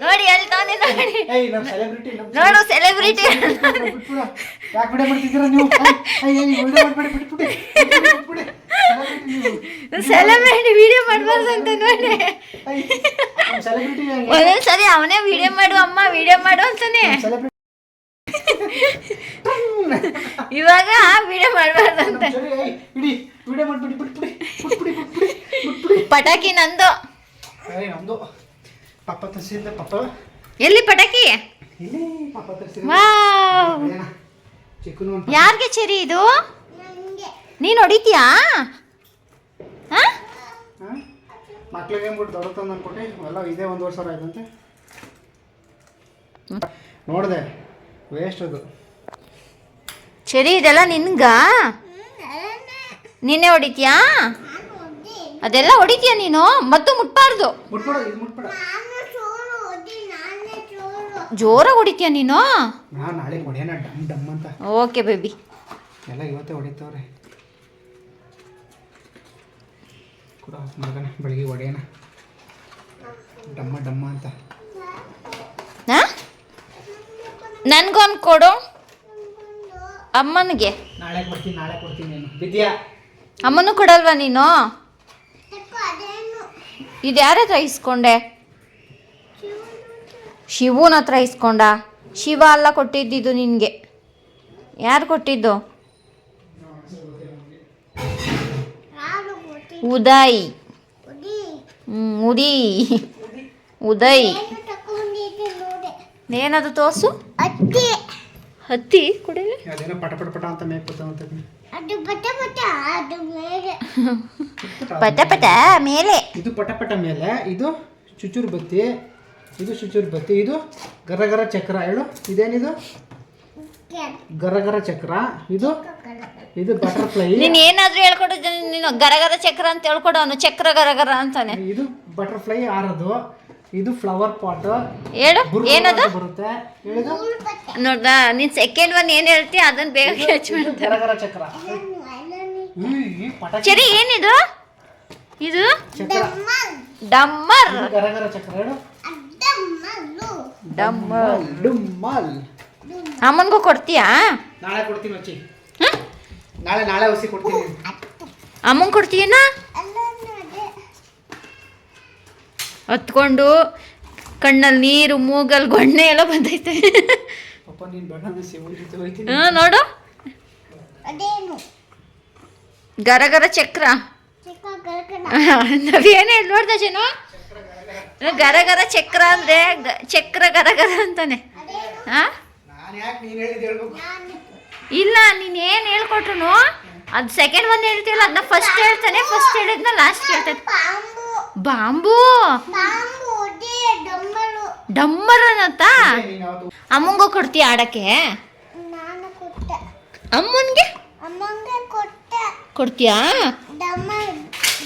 ಸರಿ ಇರು, ತಾನೇ. ನೋಡಿ. ನೋಡಿ ಸೆಲೆಬ್ರಿಟಿ ನೋಡು. ಯಾಕೆ ಮಾಡ್ತಿದ್ದೀರಾ ನೀವು? ಸೆಲೆಬ್ರಿಟಿ ವಿಡಿಯೋ ಮಾಡ್ಬಾರ್ದು ಅಂತ ನೋಡಿ. ಒಂದೊಂದ್ಸರಿ ಅವನೇ ವಿಡಿಯೋ ಮಾಡು ಅಮ್ಮ ವಿಡಿಯೋ ಮಾಡು ಅಂತಾನೆ ಸೆಲೆಬ್ರಿಟಿ ಇವಾಗ ವಿಡಿಯೋ ಮಾಡಬಾರ್ದಂತೆ. ಅಂತ ಇಡಿ ವಿಡಿಯೋ ಮಾಡ್ಬಿಡಿ ಬಿಟ್ಬಿಡಿ ಬಿಟ್ಬಿಡಿ ಬಿಟ್ಬಿಡಿ ಬಿಟ್ಬಿಡಿ ಪಟಾಕಿ ನಂದು. ಏಯ್ ನಮ್ದು. ಪಪ್ಪ ತರಿಸಿದ್ದ ಪಪ್ಪ ಎಲ್ಲಿ ಪಟಾಕಿ? ಇಲ್ಲಿ ವಾವ್. ಚಿಕ್ಕನು ಯಾರಿಗೆ ಚೆರಿ ಇದು? ನೀನ್ ಹೊಡಿತೀಯಾ? ಹಾ? ಹಾಂ? ಮಕ್ಳಿಗೆ ಅಂದ್ಬಿಟ್ಟು ಎಲ್ಲ ಇದೇ ಒಂದು ವರ್ಷ ಆಯ್ತಂತೆ. ನೋಡಿದೆ ವೇಸ್ಟ್ ಅದು. ಚೆರಿ ಇದೆಲ್ಲ ನಿನ್ಗ? ನೀನೇ ಹೊಡಿತೀಯಾ? ಅದೆಲ್ಲ ಹೊಡಿತೀಯ ನೀನು? ಮತ್ತು ಮುಟ್ಬಾರ್ದು. ಜೋರಾಗಿ ಹೊಡಿತೀಯ ನೀನು? Okay baby. ಎಲ್ಲ ಇವತ್ತೇ ಹೊಡಿತವ್ರೆ. ಕೂಡ ಮಗನ ಬೆಳಿಗ್ಗೆ ಹೊಡೆಯೋಣ ಡಮ್ಮ ಡಮ್ಮ ಅಂತ. ನನ್ಗೊಂದು ಕೊಡು. ಅಮ್ಮನಿಗೆ. ನಾಳೆ ಕೊಡ್ತೀನಿ ನಾಳೆ ಕೊಡ್ತೀನಿ ನೀನು. ಬಿದ್ಯಾ ಅಮ್ಮನೂ ಕೊಡಲ್ವಾ ನೀನು? ಇದು ಯಾರ ಹತ್ರ ಇಸ್ಕೊಂಡೆ? ಶಿವನ ಹತ್ರ ಇಸ್ಕೊಂಡ? ಶಿವ ಅಲ್ಲ ಕೊಟ್ಟಿದ್ದಿದ್ದು ನಿನಗೆ. ಯಾರು ಕೊಟ್ಟಿದ್ದು? ಉದಯ್. ಹ್ಮ್, ಉದಿ. ಉದಯ್. ಏನದು ತೋರ್ಸು? ಹತ್ತಿ ಕೊಡಿ? ಅದೇನೋ ಪಟ ಪಟ ಪಟ ಅಂತ ಅದು ಬಟ ಬಟ ಅದು ಮೇಲೆ. ಪಟ ಪಟ ಮೇಲೆ. ಇದು ಪಟ ಪಟ ಮೇಲೆ ಇದು ಚುಚೂರು ಬತ್ತಿ ಇದು ಚುಚೂರು ಬತ್ತಿ ಇದು ಗರಗರ ಚಕ್ರ ಹೇಳು ಇದೇನಿದು? ಗರಗರ ಚಕ್ರ ಇದು? ಇದು ಬಟರ್ಫ್ಲೈ ನೀನು ಏನಾದರೂ ಹೇಳ್ಕೊಡು ನೀನು ಗರಗರ ಚಕ್ರ ಅಂತ ಹೇಳ್ಕೊಡೋನು ಚಕ್ರ ಚಕ್ರ ಗರ ಅಂತಾನೆ. ಇದು ಬಟರ್ಫ್ಲೈ ಆರದು. ಇದು ಫ್ಲವರ್ ಪಾಟ್ ಹೇಳು ಏನದು? ಬರುತ್ತೆ. ಹೇಳಿದು? ನೋಡ್ದ ನೀನ್ ಸೆಕೆಂಡ್ ಒನ್ ಏನ್ ಹೇಳ್ತಿ? ಅದನ್ನ ಬೇಗ ಕ್ಯಾಚ್ ಮಾಡ್ತಾರೆ ಗರಗರ ಚಕ್ರ. ಈ ಪಟಾಕಿ ಸರಿ ಏನಿದು? ಇದು? ಚಕ್ರ. ಡಮ್ಮರ್. ಇದು ಗರಗರ ಚಕ್ರ ಹೇಳು. ಡಮ್ಮರ್. ಡುಮ್ಮಲ್. ಅಮ್ಮನ್ಗೂ ಕೊಡ್ತೀಯಾ? ನಾಳೆ ಕೊಡ್ತೀನಿ ವಚ್ಚಿ ಹ? ನಾಳೆ ನಾಳೆ ಹೊಸಿ ಕೊಡ್ತೀನಿ. ಅಮ್ಮಂಗ್ ಕೊಡ್ತೀಯನಾ? ಹತ್ಕೊಂಡು ಕಣ್ಣಲ್ಲಿ ನೀರು ಮೂಗಲ್ ಗೊಣ್ಣೆ ಎಲ್ಲ ಬಂದೈತೆ. ಹ್ಞೂ ನೋಡು. ಅದೇನು? ಗರಗರ ಚಕ್ರ. ಚಿಕ್ಕ ಗರ್ಗನ ನಾವೇನೇ ಹೇಳಿ ನೋಡ್ದ ಜನ? ಗರಗರ ಚಕ್ರ ಅಂದ್ರೆ ಗ- ಚಕ್ರ ಗರ ಅಂತಾನೆ. ಹಾ? ನಾನು ಯಾಕೆ ನೀನು ಏನು ಹೇಳ್ಬೇಕು? ಇಲ್ಲ ನೀನ್ ಏನ್ ಹೇಳ್ಕೊಟ್ರು ಅದ್ ಸೆಕೆಂಡ್ ಒನ್ ಹೇಳ್ತೀವಲ್ಲ ಅದನ್ನ ಫಸ್ಟ್ ಹೇಳ್ತಾನೆ ಫಸ್ಟ್ ಹೇಳಿದ್ನ ಲಾಸ್ಟ್ ಪಾಂಬು ಬಾಂಬು. ಡಮ್ಮರನತ್ತ? ಅಮ್ಮಂಗ ಕೊಡ್ತಿ ಕೊಡ್ತೀಯ ಆಡಕ್ಕೆ? ನಾನು ಕೊಟ್ಟೆ. ಅಮ್ಮನ್ಗೆ? ಕೊಡ್ತೀಯಾ? ಡಮ್ಮ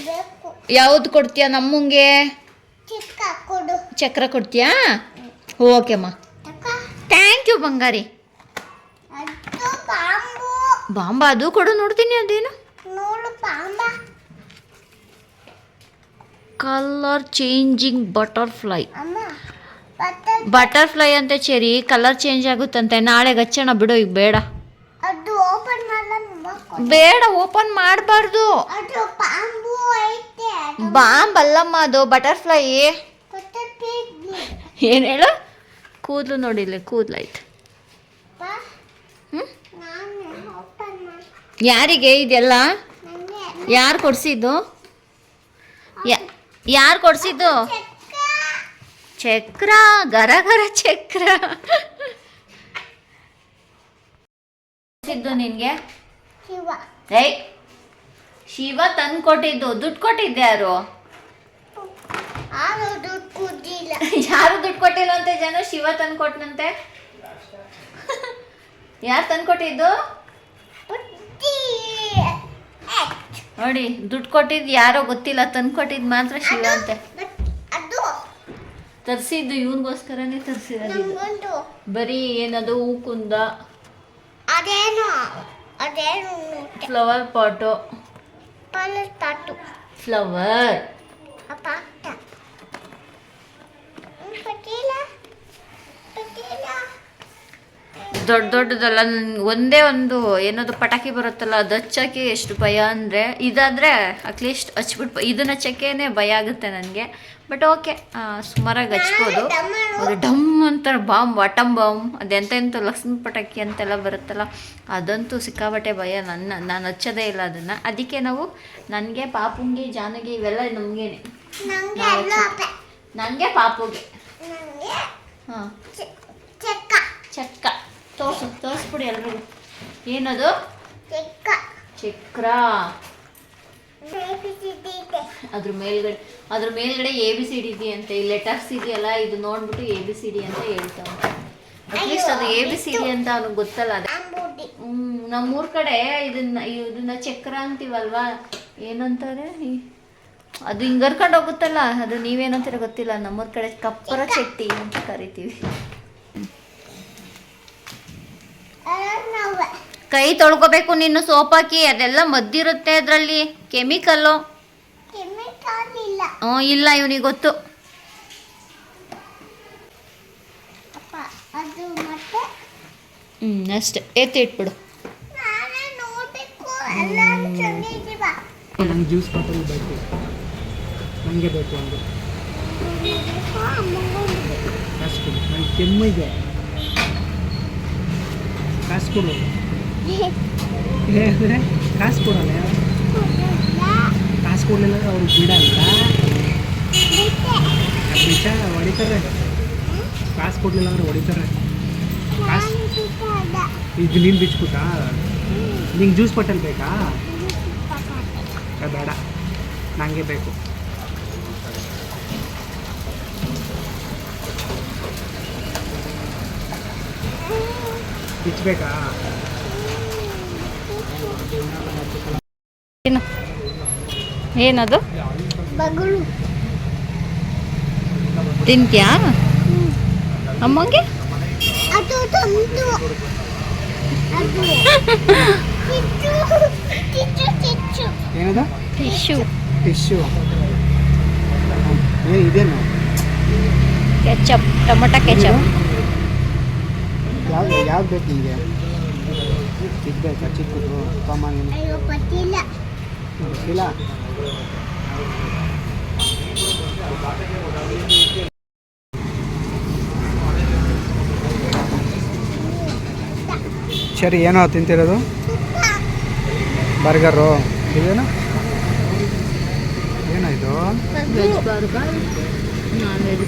ಬೇಕು. ಯಾವ್ದು ಕೊಡ್ತೀಯ ನಮ್ಮಂಗೆ? ಚಿಕ್ಕ ಕೊಡು. ಚಕ್ರ ಕೊಡ್ತೀಯಾ? ಓಕೆ ಅಮ್ಮ. ತಕ. ಥ್ಯಾಂಕ್ ಯು ಬಂಗಾರಿ. ಬಾಂಬ. ಅದು ಕೊಡು ನೋಡ್ತೀನಿ ಅದೇನು. Colour changing butterfly. ಬಟರ್ಫ್ಲೈ ಅಂತ ಚೆರಿ ಕಲರ್ ಚೇಂಜ್ ಆಗುತ್ತಂತೆ. ನಾಳೆ ಹಚ್ಚೋಣ ಬಿಡು ಈಗ ಬೇಡ. ಬೇಡ ಓಪನ್ ಮಾಡಬಾರ್ದು. ಬಾಂಬ್ ಅಲ್ಲಮ್ಮ ಅದು ಬಟರ್ಫ್ಲೈ. ಏನು ಹೇಳು? ಕೂದಲು ನೋಡಿಲ್ಲ ಕೂದಲಾಯ್ತು ಯಾರಿಗೆ ಇದೆಲ್ಲ? ಯಾರು ಕೊಡಿಸಿದ್ದು? ಯಾರು ಕೊಡಿಸಿದ್ದು? ಚಕ್ರ ಗರ ಗರ ಚಕ್ರ. ಕೊಡ್ಸಿದ್ದು ನಿನ್ಗೆ? ಶಿವ. ಏಯ್ ಶಿವ ತಂದು ಕೊಟ್ಟಿದ್ದು. ದುಡ್ಡು ಕೊಟ್ಟಿದ್ದೆ ಯಾರು? ಯಾರು ದುಡ್ಡು ಕೊಟ್ಟಿಲ್ಲ ಅಂತ ಜನ? ಶಿವ ತಂದು ಕೊಟ್ಟನಂತೆ ಯಾರು ತಂದು ಕೊಟ್ಟಿದ್ದು? ನೋಡಿ ದುಡ್ಡು ಕೊಟ್ಟಿದ್ದು ಯಾರೋ ಗೊತ್ತಿಲ್ಲ ತಂದು ಕೊಟ್ಟಿದ್ದು ಮಾತ್ರ ಶಿವ ಅಂತೆ. ತರಿಸಿದ್ದು ಇವನಿಗೋಸ್ಕರನೇ ತರಿಸಿರೋದು ಬರೀ ಏನದು ಹೂ ಕುಂದ ಫ್ಲವರ್ ಪಾಟು ಫ್ಲವರ್ ದೊಡ್ಡ ದೊಡ್ಡದಲ್ಲ ನನ್ಗೆ ಒಂದೇ ಒಂದು ಏನದು ಪಟಾಕಿ ಬರುತ್ತಲ್ಲ ಅದು ಹಚ್ಚಕ್ಕೆ ಎಷ್ಟು ಭಯ ಅಂದರೆ ಇದಾದರೆ ಅಟ್ಲೀಸ್ಟ್ ಹಚ್ಬಿಟ್ಟು ಇದನ್ನ ಹಚ್ಚಕ್ಕೇನೆ ಭಯ ಆಗುತ್ತೆ ನನಗೆ. ಬಟ್ ಓಕೆ ಸುಮಾರಾಗಿ ಹಚ್ಬೋದು. ಅದು ಡಮ್ ಅಂತ ಬಾಂಬ್ ವಾಟಮ್ ಬಾಂಬ್ ಅದೆಂತ ಎಂತ ಲಕ್ಷ್ಮಿ ಪಟಾಕಿ ಅಂತೆಲ್ಲ ಬರುತ್ತಲ್ಲ ಅದಂತೂ ಸಿಕ್ಕಾಬಟ್ಟೆ ಭಯ ನನ್ನ ನಾನು ಹಚ್ಚೋದೇ ಇಲ್ಲ ಅದನ್ನು. ಅದಕ್ಕೆ ನಾವು ನನಗೆ ಪಾಪುಂಗಿ ಜಾನಗಿ ಇವೆಲ್ಲ ನಮಗೇನೆ. ನನಗೆ ಪಾಪುಗೆ. ಹಾಂ. ಚೆಕ್ಕ. ಚಕ್ಕ. ತೋರ್ಸು ತೋರಿಸ್ಬಿಡಿ ಎಲ್ರಿಗೂ. ಏನದು? ಚಕ್ರ. ಅದ್ರ ಮೇಲ್ಗಡೆ ಅದ್ರ ಮೇಲ್ಗಡೆ ಎ ಬಿ ಸಿ ಡಿ ಇದೆ ಅಂತ ಈ ಲೆಟರ್ಸ್ ಇದೆಯಲ್ಲ ಇದು ನೋಡ್ಬಿಟ್ಟು ಎ ಬಿ ಸಿ ಡಿ ಅಂತ ಹೇಳ್ತಾವ ಅಟ್ಲೀಸ್ಟ್ ಅದು ಎ ಬಿ ಸಿ ಡಿ ಅಂತ ಅವ್ನಿಗೆ ಗೊತ್ತಲ್ಲ ಅದೇ. ನಮ್ಮೂರ ಹ್ಮ್ ನಮ್ಮೂರ್ ಕಡೆ ಇದನ್ನ ಇದನ್ನ ಚಕ್ರ ಅಂತೀವಲ್ವಾ? ಏನಂತಾರೆ? ಅದು ಹಿಂಗ್ ಹರ್ಕೊಂಡು ಹೋಗುತ್ತಲ್ಲ ಅದು ನೀವೇನಂತೀರ ಗೊತ್ತಿಲ್ಲ ನಮ್ಮೂರ್ ಕಡೆ ಕಪ್ಪರ ಚಟ್ಟಿ ಅಂತ ಕರಿತೀವಿ ನಾವು ಕೈ ತೊಳ್ಕೊಬೇಕು ನೀನು ಸೋಪ್ ಹಾಕಿ ಅದೆಲ್ಲ ಮದ್ದಿರುತ್ತೆ ಅದರಲ್ಲಿ. ಕೆಮಿಕಲ್ಲು. ಕೆಮಿಕಲ್ ಇಲ್ಲ ಹ್ಞೂ ಇಲ್ಲ ಇವನಿಗೆ ಗೊತ್ತು. ಅಪ್ಪ ಅದು ಮತ್ತೆ? ಹ್ಞೂ ಅಷ್ಟೇ. ಎತ್ತಿ ಇಟ್ಬಿಡು. ನಂಗೆ ಜ್ಯೂಸ್ ಬಾಟಲ್ ಬೇಕು. ನನಗೆ ಬೇಕು ಒಂದು. ಕಾಸು ಕೊಡು. ನನಗೆ ಕೆಮ್ಮಿದೆ. ಕಾಸು ಕೊಡು. ಅಂದರೆ ಕಾಸು ಕೊಡಲ್ಲ ಕಾಸು ಕೊಡಲಿಲ್ಲ ಅವ್ರು ಬಿಡಲ್ಲ ಬಿಟ್ಟ ಹೊಡಿತಾರೆ. ಕಾಸು ಕೊಡಲಿಲ್ಲ ಅಂದ್ರೆ ಹೊಡಿತಾರೆ. ಇದು ನೀನು ಬಿಚ್ಬಿಟ್ಟಾ ನಿಂಗೆ ಜ್ಯೂಸ್ ಬಟಲ್ ಬೇಕಾ? ಬೇಡ. ನನಗೆ ಬೇಕು. ಬಿಚ್ಚಬೇಕಾ ಏನು ಏನದು? ತಿಂತ್ಯಾ? ಅಮ್ಮಂಗೆ? ಟಿಶ್ಯೂ. ಟಿಶ್ಯೂ ಇದೇನು? Ketchup tomato ketchup. ಯಾವ್ದು ಯಾವ್ದು ಬೇಕು ನಿಮಗೆ? ಚಿಕ್ಕ ಬೇಕಾ ಚಿಕ್ಕದು ಸಾಮಾನ್ಯ ಸರಿ ಏನೋ ತಿಂತಿರೋದು? ಬರ್ಗರು ಇದೇನು? ಏನೋ ಇದು? Veg burger non veg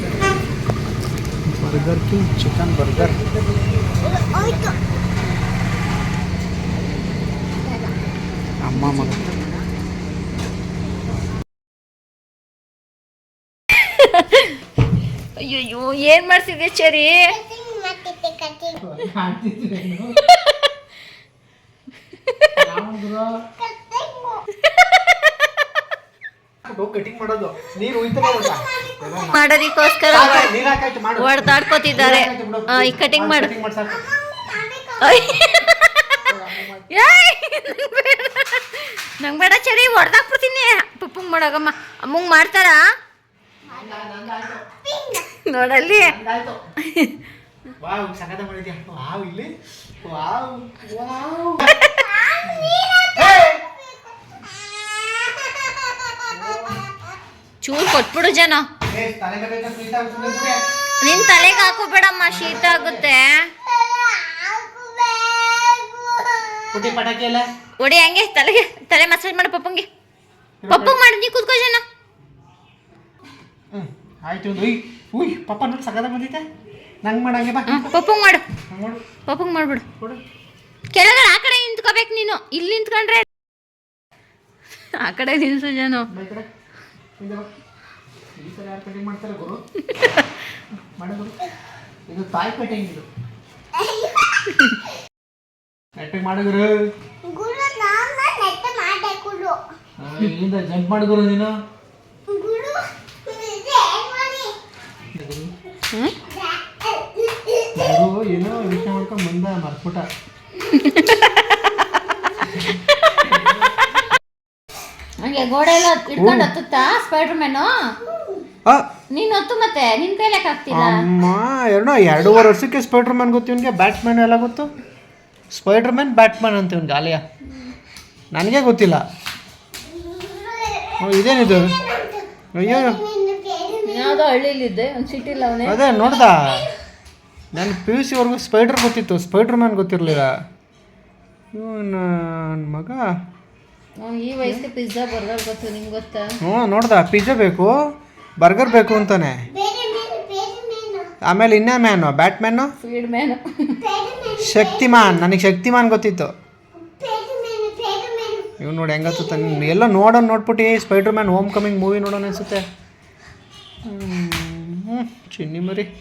burger king chicken burger ಅಮ್ಮ ಮಗ. ಅಯ್ಯಯ್ಯೋ ಏನು ಮಾಡ್ತಿದ್ದೆ ಚರಿ ಕಟಿಂಗ್ ಮಾಡ್ತಿದ್ದೆ ಕಟಿಂಗ್ ಕಟಿಂಗ್ ಕಟಿಂಗ್ ಮಾಡೋದು ನೀರು ಉಯ್ತಾನೆ ಮಾಡೋದಕ್ಕೋಸ್ಕರ ಹೊಡೆದಾಡ್ಕೋತಿದ್ದಾರೆ. ಈ ಕಟಿಂಗ್ ಮಾಡ ನಂಗೆ ಬೇಡ. ಚರಿ ಹೊಡೆದಾಕ್ಬಿಡ್ತೀನಿ. ಪಪ್ಪಂಗೆ ಮಾಡೋಗಮ್ಮ. ಅಮ್ಮಂಗೆ ಮಾಡ್ತಾರಾ? ನೋಡಲ್ಲಿ. ವಾವ್ ಮಾಡಿದ್ಯಾ ವಾವ್ ಇಲ್ಲಿ. Wow wow. ಚೂರು ಕೊಟ್ಬಿಡು ಜನ. ನಿನ್ ತಲೆಗೆ ಹಾಕೋಬೇಡಮ್ಮ ಶೀತ ಆಗುತ್ತೆ. ಒಡಿ ಹಂಗೆ ತಲೆಗೆ ತಲೆ ಮಸಾಜ್ ಮಾಡು ಪಪ್ಪಂಗೆ. ಪಪ್ಪಂಗೆ ಮಾಡು ನೀ ಕೂತ್ಕೋ ಜನ. ಆಯ್ತು ಉಯ್ ಉಯ್ ಪಪ್ಪ ನೋಡಿ ಸಕತ ಬಂದೈತೆ. ನಂಗೆ ಮಾಡಂಗೆ ಬಾ. ಪಪ್ಪಂಗೆ ಮಾಡು. ಪಪ್ಪಂಗೆ ಮಾಡ್ಬಿಡು. ಕೊಡು. ಕೆಳಗಡೆ ಆ ಕಡೆ ನಿಂತ್ಕೋಬೇಕು ನೀನು. ಇಲ್ಲಿ ನಿಂತ್ಕೊಂಡ್ರೆ ಆ ಕಡೆ ನಿಲ್ಸು ಜನ. ಬಾ ಕಡೆ. ಹಿಂದೆ ಬಾ. ಈ ಸಲ ಕಟಿಂಗ್ ಮಾಡ್ತಾರೆ ಗುರು? ಮಾಡು ಗುರು. ಇದು ತಾಯಿ ಕಟಿಂಗ್ ಇದು. ಕಟಿಂಗ್ ಮಾಡು ಗುರು. ಗುರು ನಾನು ನೆಟ್ಟ ಮಾಡ್ದೆ ಗುರು. ಆ, ಇಲ್ಲಿಂದ ಜಂಪ್ ಮಾಡಿದ್ರು ಗುರು ನೀನು ಗುರು ಇದು ಏನ್ ಮಾಡಿ ಗುರು ಹ್ಞೂ ಗುರು ಏನೋ ಯೋಚನೆ ಮಾಡ್ಕೊಂಡು ಬಂದ ಮರ್ತ್ಬಿಟ್ಟ ಹಂಗೆ ಗೋಡೆ ಎಲ್ಲ ಇಟ್ಕೊಂಡು ಹತ್ತುತ್ತಾ ಸ್ಪೈಡರ್ ಮ್ಯಾನು ಆ, ನೀನ್ ಹೊತ್ತು ಮತ್ತೆ ನಿನ್ ಕೈಲಕ್ ಆಗ್ತಿಲ್ಲ ಅಮ್ಮ ಎರಡು ಎರಡೂವರೆ ವರ್ಷಕ್ಕೆ ಸ್ಪೈಡರ್ ಮ್ಯಾನ್ ಗೊತ್ತು ಇವನಿಗೆ ಬ್ಯಾಟ್ಮ್ಯಾನ್ ಎಲ್ಲ ಗೊತ್ತು? ಸ್ಪೈಡರ್ ಮ್ಯಾನ್ ಬ್ಯಾಟ್ಮ್ಯಾನ್ ಅಂತ ಇವನಿಗೆ ಅಲಿಯ. ನನಗೆ ಗೊತ್ತಿಲ್ಲ. ಓ, ಇದೇನಿದು? ಅಯ್ಯೋ. ಯಾವ್ದೋ ಹಳ್ಳಿಲಿದ್ದೆ ಒಂದ್ ಸಿಟಿಲ್ ಅವನೇ. ಅದೇ ನೋಡ್ದ? ನನ್ನ ಪಿ ಯು ಸಿವರೆಗೂ ಸ್ಪೈಡರ್ ಗೊತ್ತಿತ್ತು ಸ್ಪೈಡರ್ ಮ್ಯಾನ್ ಗೊತ್ತಿರಲಿಲ್ಲ. ಇವನ ನನ್ನ ಮಗ? ಈ ವಯಸ್ಸಿಗೆ ಪಿಜ್ಜಾ ಬರ್ಗರ್ ಗೊತ್ತು ನಿಮ್ಗೆ ಗೊತ್ತಾ? ಹ್ಞೂ ನೋಡ್ದ ಪಿಜ್ಜಾ ಬೇಕು ಬರ್ಗರ್ ಬೇಕು ಅಂತಾನೆ. ಆಮೇಲೆ ಇನ್ನೇ ಮ್ಯಾನು ಬ್ಯಾಟ್ಮ್ಯಾನು ಫೀಡ್ ಮ್ಯಾನ್ ಶಕ್ತಿಮಾನ್ ನನಗೆ ಶಕ್ತಿಮಾನ್ ಗೊತ್ತಿತ್ತು. ಇವ್ ನೋಡಿ ಹೆಂಗತ್ತ ಎಲ್ಲ ನೋಡೋಣ ನೋಡ್ಬಿಟ್ಟು Spider Man Homecoming movie ನೋಡೋಣ ಅನ್ಸುತ್ತೆ. చిన్ని మరి.